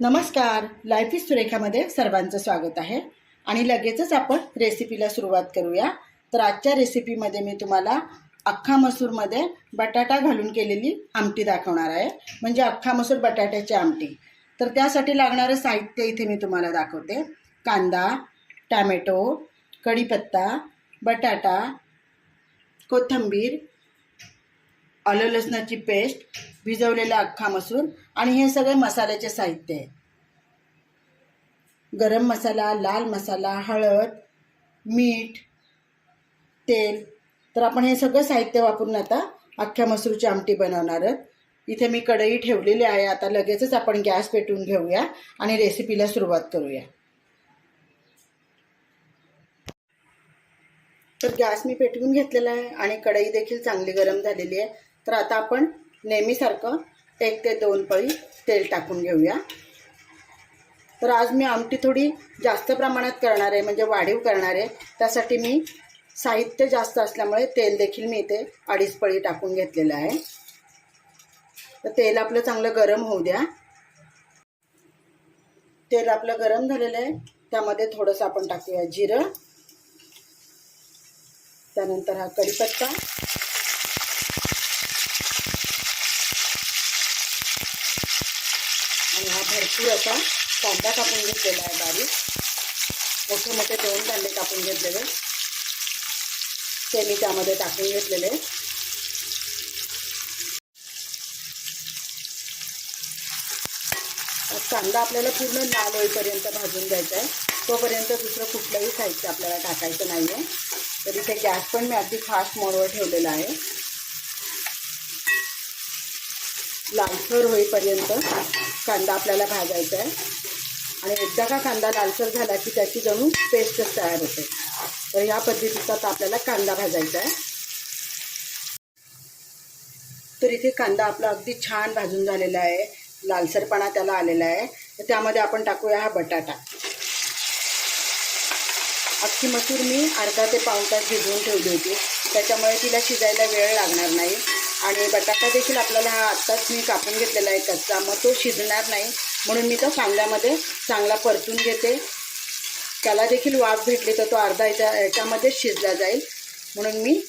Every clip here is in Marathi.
नमस्कार लाईफ इज सुरेखामध्ये सर्वांचं स्वागत आहे. आणि लगेचच आपण रेसिपीला सुरुवात करूया. तर आजच्या रेसिपीमध्ये मी तुम्हाला अख्खा मसूरमध्ये बटाटा घालून केलेली आमटी दाखवणार आहे. म्हणजे अख्खा मसूर बटाट्याची आमटी. तर त्यासाठी लागणारं साहित्य इथे मी तुम्हाला दाखवते. कांदा टॅमॅटो कढीपत्ता बटाटा कोथिंबीर आलं लसणाची पेस्ट भिजवलेला अख्खा मसूर आणि हे सगळे मसाल्याचे साहित्य आहे. गरम मसाला लाल मसाला हळद मीठ तेल. तर आपण हे सगळं साहित्य वापरून आता अख्ख्या मसूरची आमटी बनवणार आहोत. इथे मी कढई ठेवलेली आहे. आता लगेचच आपण गॅस पेटवून घेऊया आणि रेसिपीला सुरुवात करूया. तर गॅस मी पेटवून घेतलेला आहे आणि कढई देखील चांगली गरम झालेली आहे. तर आता आपण नेहमीसारखं एक ते दोन पळी तेल टाकून घेऊया. तर आज मी आमटी थोडी जास्त प्रमाणात करणार आहे म्हणजे वाढीव करणार आहे. त्यासाठी मी साहित्य जास्त असल्यामुळे तेल देखील मी इथे अडीच पळी टाकून घेतलेलं आहे. तर तेल आपलं चांगलं गरम होऊ द्या. तेल आपलं गरम झालेलं आहे. त्यामध्ये थोडंसं आपण टाकूया जिरं. त्यानंतर हा कढीपत्ता आणि हा भरपूर असा कांदा कापून घेतलेला आहे बारीक. मोठे मोठे दोन कांदे कापून घेतलेले. ते मी त्यामध्ये टाकून घेतलेले. कांदा आपल्याला पूर्ण लाल होईपर्यंत भाजून घ्यायचा आहे. तोपर्यंत दुसरं कुठलंही साहित्य आपल्याला टाकायचं नाही आहे तर इथे गॅस पण मी अगदी फास्ट मोडवर ठेवलेला आहे. लालसर होईपर्यंत कांदा आपल्याला भाजायचा आहे. आणि एकदा का कांदा लालसर झाला की त्याची जणू पेस्टच तयार होते. तर ह्या पद्धतीचा आता आपल्याला कांदा भाजायचा आहे. तर इथे कांदा आपला अगदी छान भाजून झालेला आहे. लालसरपणा त्याला आलेला आहे. तर त्यामध्ये आपण टाकूया हा बटाटा. अख्खी मसूर मी अर्धा ते पाऊण तास भिजवून ठेवली होती. त्याच्यामुळे तिला शिजायला वेळ लागणार नाही. आणि बटाटा देखील आपल्याला हा आत्ताच मी कापून घेतलेला आहे कच्चा. मग तो शिजणार नाही. म्हणून मी तो कांद्यामध्ये चांगला परतून घेते. त्याला देखील वाफ भेटली तर तो अर्धा याच्या याच्यामध्येच शिजला जाईल. म्हणून मी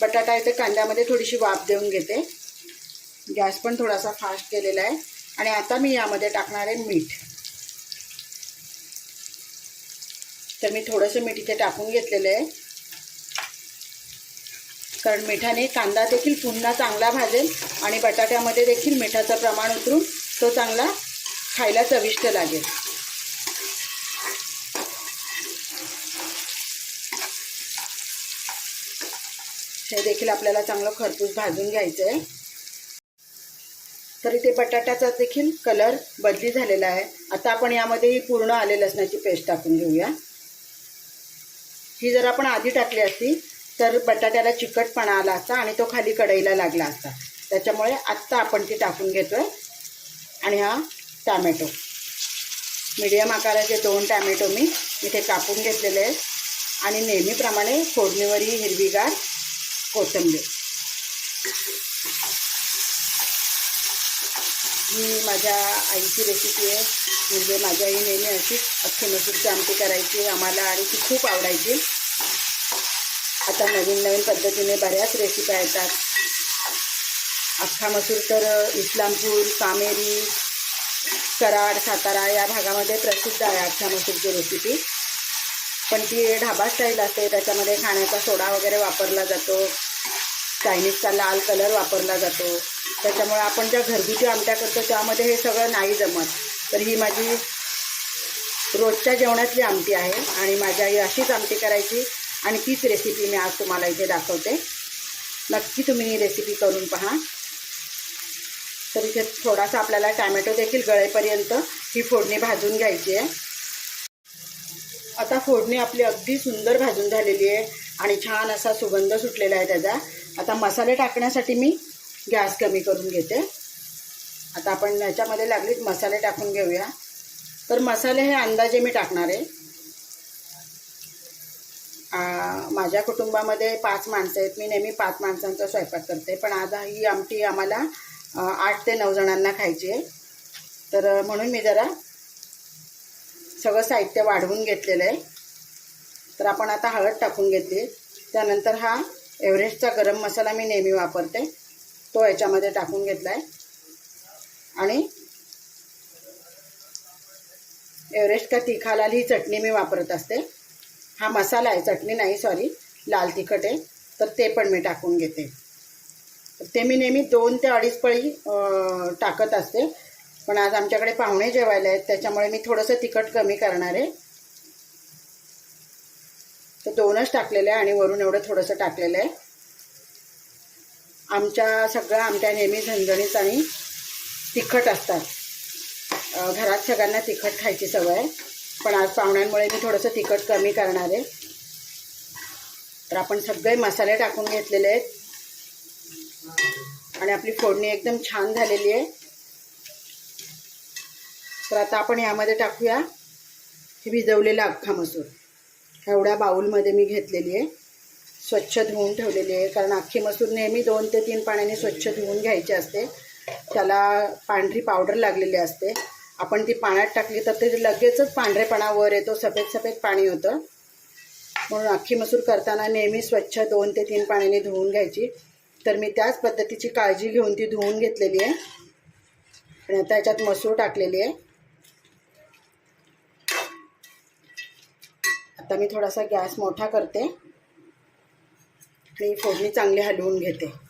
बटाटा इथे कांद्यामध्ये थोडीशी वाफ देऊन घेते. गॅस पण थोडासा फास्ट केलेला आहे. आणि आता मी यामध्ये टाकणार आहे मीठ. तर मी थोडंसं मीठ इथे टाकून घेतलेलं आहे. कारण मिठाने कांदा देखील पुन्हा चांगला भाजेल आणि बटाट्यामध्ये देखील मिठाचं प्रमाण उतरून तो चांगला खायला चविष्ट लागेल. हे देखील आपल्याला चांगलं खरपूस भाजून घ्यायचं आहे तर इथे बटाट्याचा देखील कलर बदली झालेला आहे. आता आपण यामध्ये ही पूर्ण आले लसणाची पेस्ट टाकून घेऊया. ही जर आपण आधी टाकली असती तर बटाट्याला चिकटपणा आला असता आणि तो खाली कढईला लागला असता त्याच्यामुळे आत्ता आपण ती टाकून घेतो आहे आणि हा टॅमॅटो. मीडियम आकाराचे दोन टॅमॅटो मी इथे कापून घेतलेले आहेत. आणि नेहमीप्रमाणे फोडणीवरही हिरवीगार कोथिंबीर. ही माझ्या आईची रेसिपी आहे. म्हणजे माझ्या आई नेहमी अशीच अख्खी मसूरची आमटी करायची आम्हाला आणि ती खूप आवडायची. आता नवीन नवीन पद्धतीने बऱ्याच रेसिप्या येतात. अख्खा मसूर तर इस्लामपूर कामेरी कराड सातारा या भागामध्ये प्रसिद्ध आहे अख्खा मसूरची रेसिपी पण ती ढाबा स्टाईल असते त्याच्यामध्ये खाण्याचा सोडा वगैरे वापरला जातो. चायनीजचा लाल कलर वापरला जातो. त्याच्यामुळे आपण ज्या घरगुती आमट्या करतो त्यामध्ये हे सगळं नाही जमत. तर ही माझी रोजच्या जेवणातली आमटी आहे आणि माझ्या आई अशीच आमटी करायची. आणि तीच रेसिपी मी आज तुम्हाला इथे दाखवते. नक्की तुम्ही ही रेसिपी करून पहा. तर इथे थोडासा आपल्याला टॅमॅटो देखील गळेपर्यंत ही फोडणी भाजून घ्यायची आहे. आता फोडणी आपली अगदी सुंदर भाजून झालेली आहे आणि छान असा सुगंध सुटलेला आहे त्याचा. आता मसाले टाकण्यासाठी मी गॅस कमी करून घेते. आता आपण याच्यामध्ये लागलीच मसाले टाकून घेऊया. तर मसाले हे अंदाजे मी टाकणार आहे. माझ्या कुटुंबामध्ये पाच माणसं आहेत. मी नेहमी पाच माणसांचा स्वयंपाक करते. पण आज ही आमटी आम्हाला आठ ते नऊ जणांना खायची आहे. तर म्हणून मी जरा सगळं साहित्य वाढवून घेतलेलं आहे. तर आपण आता हळद टाकून घेतली. त्यानंतर हा एव्हरेस्टचा गरम मसाला मी नेहमी वापरते. तो याच्यामध्ये टाकून घेतला आहे. आणि एव्हरेस्ट का तिखालाल ही चटणी मी वापरत असते. हा मसाला आहे चटणी नाही सॉरी लाल तिखट आहे तर ते पण मी टाकून घेते. ते मी नेहमी दोन ते अडीच पळी टाकत असते. पण आज आमच्याकडे पाहुणे जेवायला आहेत त्याच्यामुळे मी थोडंसं तिखट कमी करणार आहे. तर दोनच टाकलेलं आहे आणि वरून एवढं थोडंसं टाकलेलं आहे. आमच्या सगळ्या आमच्या नेहमी झणझणीत आणि तिखट असतात. घरात सगळ्यांना तिखट खायची सवय आहे. पण आज पाहुण्यांमुळे मी थोडंसं तिखट कमी करणार आहे. तर आपण सगळे मसाले टाकून घेतलेले आहेत. आणि आपली फोडणी एकदम छान झालेली आहे. तर आता आपण यामध्ये टाकूया हे भिजवलेला अख्खा मसूर. एवढ्या बाऊलमध्ये मी घेतलेली आहे. स्वच्छ धुवून ठेवलेली आहे. कारण अख्खी मसूर नेहमी दोन ते तीन पाण्याने स्वच्छ धुवून घ्यायची असते. त्याला पांढरी पावडर लागलेली असते. आपण ती पाण्यात टाकली तर ते लगेचच पांढरेपणा वर येतो सफेद सफेद पाणी होतं. म्हणून अख्खी मसूर करताना नेहमी स्वच्छ दोन ते तीन पाण्याने धुवून घ्यायची. तर मी त्याच पद्धतीची काळजी घेऊन ती धुवून घेतलेली आहे. आणि आता याच्यात मसूर टाकलेली आहे. आता मी थोडासा गॅस मोठा करते. आणि फोडणी चांगली हलवून घेते.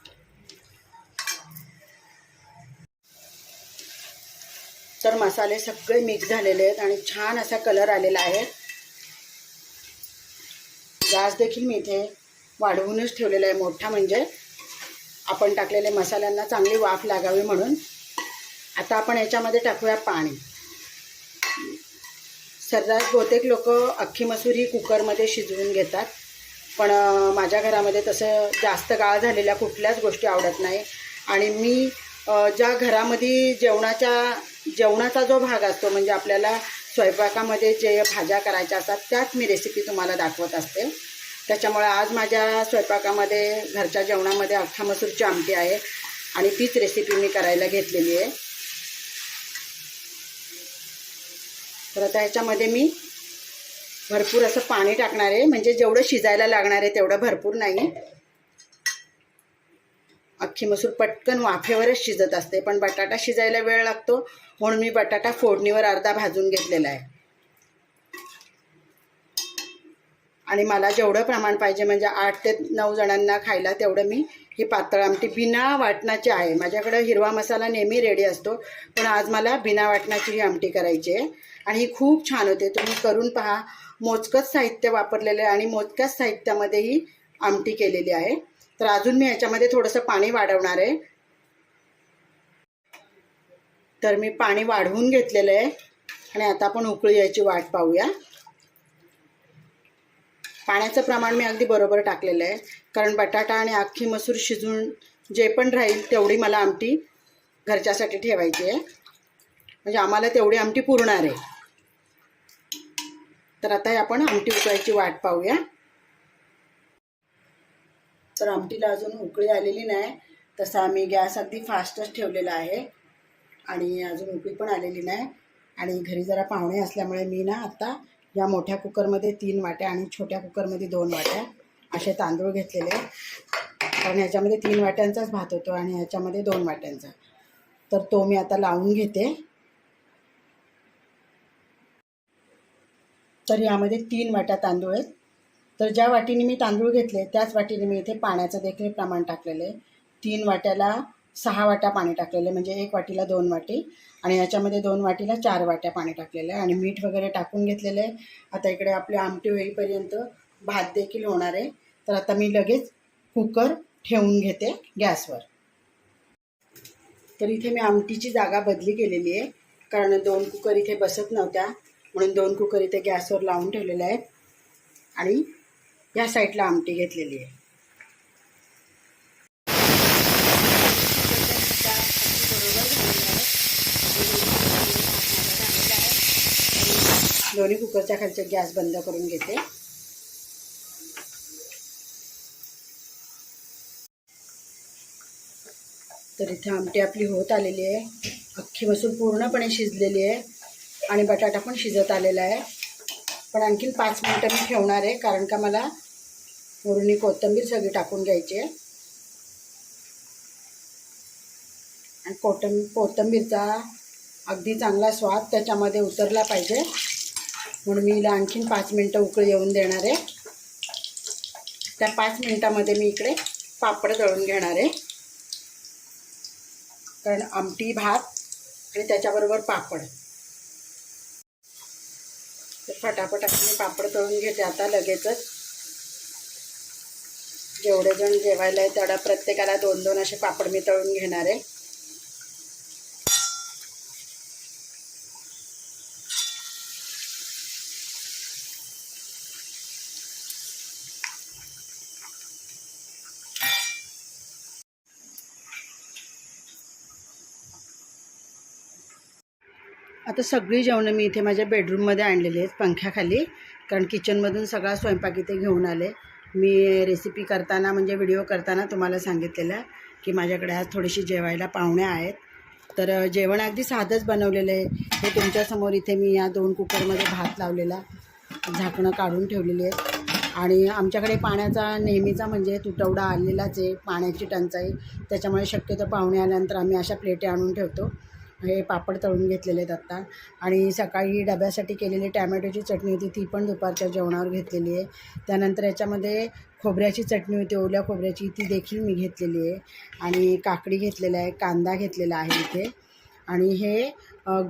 तर मसाले सगळे मिक्स झालेले आहेत आणि छान असा कलर आलेला आहे. गॅस देखील मी इथे वाढवूनच ठेवलेला आहे मोठा म्हणजे. आपण टाकलेले मसाल्यांना चांगली वाफ लागावी म्हणून. आता आपण याच्यामध्ये टाकूया पाणी. सर्रास बहुतेक लोक अख्खी मसूर ही कुकरमध्ये शिजवून घेतात. पण माझ्या घरामध्ये तसं जास्त गाळ झालेल्या कुठल्याच गोष्टी आवडत नाही. आणि मी ज्या घरामध्ये जेवणाच्या जेवणाचा जो भाग असतो म्हणजे आपल्याला स्वयंपाकामध्ये जे भाज्या करायच्या असतात त्याच मी रेसिपी तुम्हाला दाखवत असते. त्याच्यामुळे आज माझ्या स्वयंपाकामध्ये घरच्या जेवणामध्ये अख्खा मसूरची आमटी आहे आणि तीच रेसिपी मी करायला घेतलेली आहे. तर आता ह्याच्यामध्ये मी भरपूर असं पाणी टाकणार आहे. म्हणजे जेवढं शिजायला लागणार आहे तेवढं भरपूर नाही. अख्खी मसूर पटकन वाफेवरच शिजत असते. पण बटाटा शिजायला वेळ लागतो. म्हणून मी बटाटा फोडणीवर अर्धा भाजून घेतलेला आहे. आणि मला जेवढं प्रमाण पाहिजे म्हणजे आठ ते नऊ जणांना खायला तेवढं मी ही पातळ आमटी बिना वाटणाची आहे. माझ्याकडं हिरवा मसाला नेहमी रेडी असतो. पण आज मला बिना वाटणाची ही आमटी करायची आहे. आणि ही खूप छान होते. तुम्ही करून पहा. मोजकंच साहित्य वापरलेलं आहे आणि मोजक्याच साहित्यामध्ये ही आमटी केलेली आहे. तर अजून मी याच्यामध्ये थोडंसं पाणी वाढवणार आहे. तर मी पाणी वाढवून घेतलेलं आहे. आणि आता आपण उकळी यायची वाट पाहूया. पाण्याचं प्रमाण मी अगदी बरोबर टाकलेलं आहे. कारण बटाटा आणि अख्खी मसूर शिजून जे पण राहील तेवढी मला आमटी घरच्यासाठी ठेवायची आहे. म्हणजे आम्हाला तेवढी आमटी पुरणार आहे. तर आता हे आपण आमटी उकळायची वाट पाहूया. तर आमटीला अजून उकळी आलेली नाही. तसा आम्ही गॅस अगदी फास्टच ठेवलेला आहे. आणि अजून उकळी पण आलेली नाही. आणि घरी जरा पाहुणे असल्यामुळे मी ना आत्ता या मोठ्या कुकरमध्ये तीन वाट्या आणि छोट्या कुकरमध्ये दोन वाट्या असे तांदूळ घेतलेले आहेत. कारण ह्याच्यामध्ये तीन वाट्यांचाच भात होतो आणि ह्याच्यामध्ये दोन वाट्यांचा. तर तो मी आता लावून घेते. तर यामध्ये तीन वाट्या तांदूळ आहेत. तर ज्या वाटीने मी तांदूळ घेतले त्याच वाटीने मी इथे पाण्याचं देखील प्रमाण टाकलेलं. आहे तीन वाट्याला सहा वाट्या पाणी टाकलेलं म्हणजे एक वाटीला दोन वाटी आणि याच्यामध्ये दोन वाटीला चार वाट्या पाणी टाकलेलं आहे आणि मीठ वगैरे टाकून घेतलेलं. आहे आता इकडे आपली आमटी होईपर्यंत भात देखील होणार आहे. तर आता मी लगेच कुकर ठेवून घेते गॅसवर. तर इथे मी आमटीची जागा बदली केलेली आहे. कारण दोन कुकर इथे बसत नव्हत्या म्हणून दोन कुकर इथे गॅसवर लावून ठेवलेले आहेत. आणि या साईडला आमटी घेतलेली आहे. दोन्ही कुकरच्या खालचे गॅस बंद करून घेते. तर इथे आमटी आपली होत आलेली आहे. अख्खी मसूर पूर्णपणे शिजलेली आहे आणि बटाटा पण शिजत आलेला आहे. पण आणखीन पाच मिनटं मी ठेवणार आहे कारण का मला वरुणी कोथिंबीर सगळी टाकून घ्यायची आहे. आणि कोटं कोथिंबीरचा अगदी चांगला स्वाद त्याच्यामध्ये उतरला पाहिजे. म्हणून मी हिला आणखीन पाच मिनटं उकळी येऊन देणार आहे. त्या पाच मिनटामध्ये मी इकडे पापड तळून घेणार आहे. कारण आमटी भात आणि त्याच्याबरोबर पापड. तर फटाफट आपण पापड तळून घेते. आता लगेचच जेवढे जण जेवायला आहे तेवढ्या प्रत्येकाला दोन दोन असे पापड मी तळून घेणार आहे. आता सगळी जेवणं मी इथे माझ्या बेडरूममध्ये आणलेली आहेत पंख्याखाली कारण किचनमधून सगळा स्वयंपाक इथे घेऊन आले. मी रेसिपी करताना म्हणजे व्हिडिओ करताना तुम्हाला सांगितलेलं की माझ्याकडे आज थोडीशी जेवायला पाहुण्या आहेत. तर जेवण अगदी साधंच बनवलेलं आहे. हे तुमच्यासमोर इथे मी या दोन कुकरमध्ये भात लावलेला. झाकणं काढून ठेवलेली आहेत आणि आमच्याकडे पाण्याचा नेहमीचा म्हणजे तुटवडा आलेलाच आहे. पाण्याची टंचाई. त्याच्यामुळे शक्यतो पाहुणे आल्यानंतर आम्ही अशा प्लेटे आणून ठेवतो. हे पापड तळून घेतलेले आहेत आत्ता. आणि सकाळी डब्यासाठी केलेली टॅमॅटोची चटणी होती ती पण दुपारच्या जेवणावर घेतलेली आहे. त्यानंतर याच्यामध्ये खोबऱ्याची चटणी होती ओल्या खोबऱ्याची ती देखील मी घेतलेली आहे. आणि काकडी घेतलेला आहे कांदा घेतलेला आहे इथे. आणि हे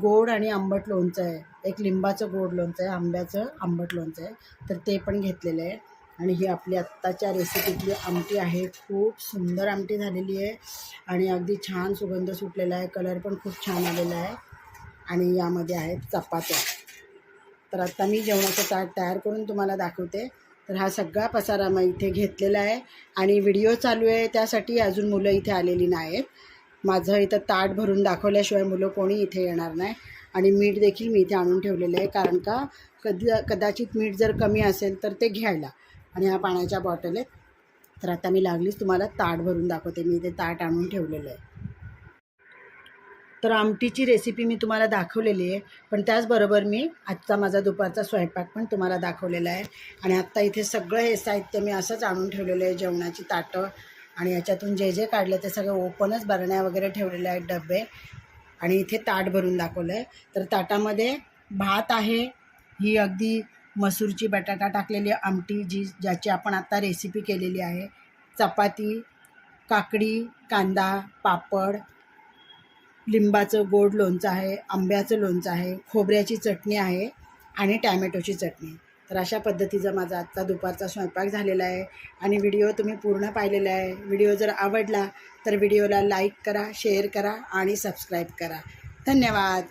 गोड आणि आंबट लोणचं आहे. एक लिंबाचं गोड लोणचं आहे आंब्याचं आंबट लोणचं आहे. तर ते पण घेतलेलं आहे. आणि ही आपली आत्ताच्या रेसिपीतली आमटी आहे. खूप सुंदर आमटी झालेली आहे. आणि अगदी छान सुगंध सुटलेला आहे. कलर पण खूप छान आलेला आहे. आणि यामध्ये आहेत चपात्या. तर आत्ता मी जेवणाचं ताट तयार करून तुम्हाला दाखवते. तर हा सगळा पसारा मग इथे घेतलेला आहे. आणि व्हिडिओ चालू आहे. त्यासाठी अजून मुलं इथे आलेली नाहीत. माझं इथं ताट भरून दाखवल्याशिवाय मुलं कोणी इथे येणार नाही. आणि मीठ देखील मी इथे आणून ठेवलेलं आहे. कारण का कधी कदाचित मीठ जर कमी असेल तर ते घ्यायला. आणि ह्या पाण्याच्या बॉटल आहेत तर आता मी लागलीच तुम्हाला ताट भरून दाखवते. मी ते ताट आणून ठेवलेलं आहे. तर आमटीची रेसिपी मी तुम्हाला दाखवलेली आहे. पण त्याचबरोबर मी आजचा माझा दुपारचा स्वयंपाक पण तुम्हाला दाखवलेला आहे. आणि आत्ता इथे सगळं हे साहित्य मी असंच आणून ठेवलेलं आहे जेवणाची ताटं. आणि याच्यातून जे जे काढले ते सगळं ओपनच बरण्या वगैरे ठेवलेले आहेत डबे. आणि इथे ताट भरून दाखवलं आहे. तर ताटामध्ये भात आहे. ही अगदी मसूरची बटाटा टाकलेली आमटी जी ज्याची आपण आत्ता रेसिपी केलेली आहे. चपाती काकडी कांदा पापड लिंबाचं गोड लोणचं आहे आंब्याचं लोणचं आहे खोबऱ्याची चटणी आहे आणि टॅमॅटोची चटणी. तर अशा पद्धतीचा माझा आजचा दुपारचा स्वयंपाक झालेला आहे आणि व्हिडिओ तुम्ही पूर्ण पाहिलेला आहे. व्हिडिओ जर आवडला तर व्हिडिओला लाईक करा शेअर करा आणि सबस्क्राईब करा. धन्यवाद.